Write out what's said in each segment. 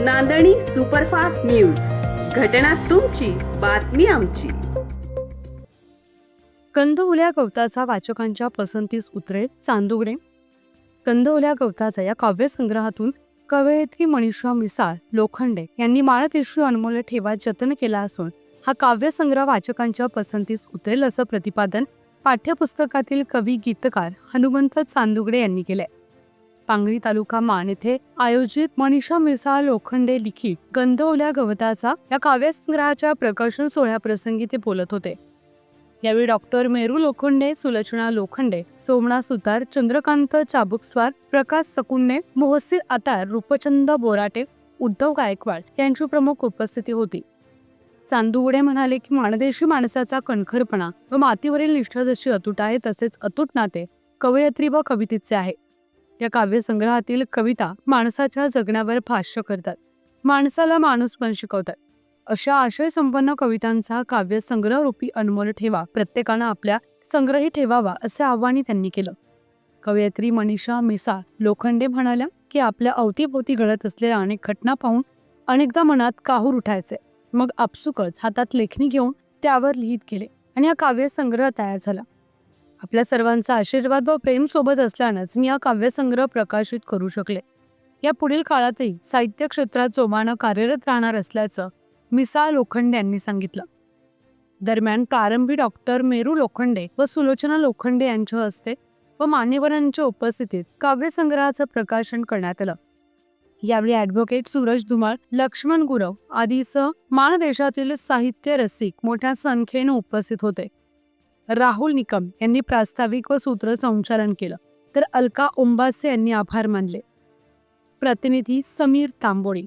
नांदणी superfast news. घटना तुमची बातमी आमची. कंदवल्या गवताचा वाचकांच्या पसंतीस उतरेल चांदुगडे. कंदवल्या गवताचा या काव्यसंग्रहातून कवयित्री मनीषा मिसाळ लोखंडे यांनी माळदेशी अनमोल ठेवा जतन केला असून हा काव्यसंग्रह वाचकांच्या पसंतीस उतरेल असं प्रतिपादन पाठ्यपुस्तकातील कवी गीतकार हनुमंत चांदुगडे यांनी केलंय. पांगरी तालुका मान येथे आयोजित मनीषा मिसाळ लोखंडे लिखित गंधवल्या गवताचा या काव्यसंग्रहाच्या प्रकाशन सोहळ्याप्रसंगी ते बोलत होते. यावेळी डॉक्टर मेरू लोखंडे सुलक्षणा लोखंडे सोमणा सुतार चंद्रकांत चाबुकस्वार प्रकाश सकुंडे मोहसिर आतार रूपचंद बोराटे उद्धव गायकवाड यांची प्रमुख उपस्थिती होती. चांदुवडे म्हणाले की माणदेशी माणसाचा कणखरपणा व मातीवरील निष्ठा जशी अतूट आहे तसेच अतूट नाते कवयित्री व कवितेचे आहे. या काव्यसंग्रहातील कविता माणसाच्या जगण्यावर भाष्य करतात. माणसाला माणूस पण शिकवतात. अशा आशय संपन्न कवितांचा काव्यसंग्रह रूपी अनमोल ठेवा. प्रत्येकानं आपल्या संग्रही ठेवावा असे आव्हानही त्यांनी केलं. कवयित्री मनीषा मिसा लोखंडे म्हणाल्या की आपल्या अवतीभोवती घडत असलेल्या अनेक घटना पाहून अनेकदा मनात काहूर उठायचे. मग आपसुकच हातात लेखणी घेऊन त्यावर लिहित गेले आणि हा काव्यसंग्रह तयार झाला. आपल्या सर्वांचा आशीर्वाद व प्रेम सोबत असल्यानंच मी हा काव्यसंग्रह प्रकाशित करू शकले. या पुढील काळातही साहित्य क्षेत्रात जोमानं कार्यरत राहणार असल्याचं मिसा लोखंडे यांनी सांगितलं. दरम्यान प्रारंभी डॉक्टर मेरू लोखंडे व सुलोचना लोखंडे यांच्या हस्ते व मान्यवरांच्या उपस्थितीत काव्यसंग्रहाचं प्रकाशन करण्यात आलं. यावेळी ॲडव्होकेट सूरज धुमाळ लक्ष्मण गुरव आदीसह मानदेशातील साहित्य रसिक मोठ्या संख्येने उपस्थित होते. राहुल निकम यांनी प्रास्ताविक व सूत्रसंचालन केलं. तर अलका ओंबासे यांनी आभार मानले. प्रतिनिधी समीर तांबोळी.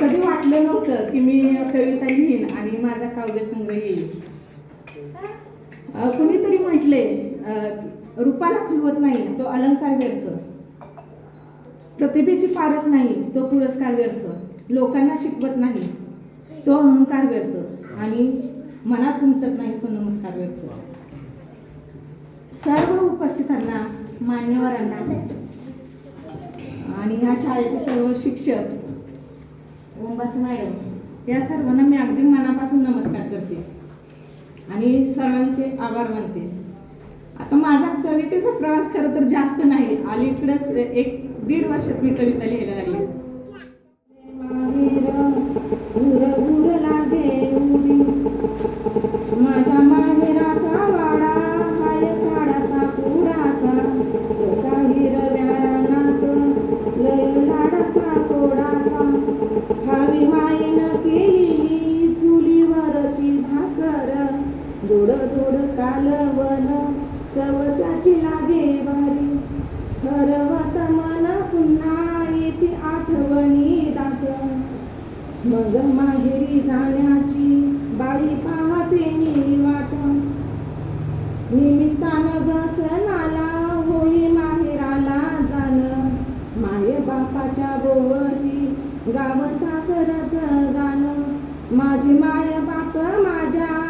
कधी वाटलं नव्हतं की मी कविता लिहीन आणि माझा काव्यसंग्रह येईल? अ, कुणीतरी म्हटले रूपाला खुलवत नाही तो अलंकार व्यर्थ. प्रतिभेची पारख नाही तो पुरस्कार व्यर्थ. लोकांना शिकवत नाही तो अहंकार व्यर्थ. आणि मनात उमटत नाही तो नमस्कार करतो सर्व उपस्थितांना मान्यवरांना आणि ह्या शाळेचे सर्व शिक्षक ओंबास मॅडम या सर्वांना मी अगदी मनापासून नमस्कार करते. आणि सर्वांचे आभार मानते. आता माझा कवितेचा प्रवास खरं तर जास्त नाही. अलीकडेच एक दीड वर्षात मी कविता लिहायला लागली. गोड गोड कालवन चव त्याची लागे भारी. हरवत मन पुन्हा येते आठवणी दाट मग माहेरी जाण्याची बाळी पाहते मी वाट. निमित्तानं गसनाला होई माहेराला जाण. माये बापाच्या बोवरती गाव सासरच गाणं. माझी माय बाप माझ्या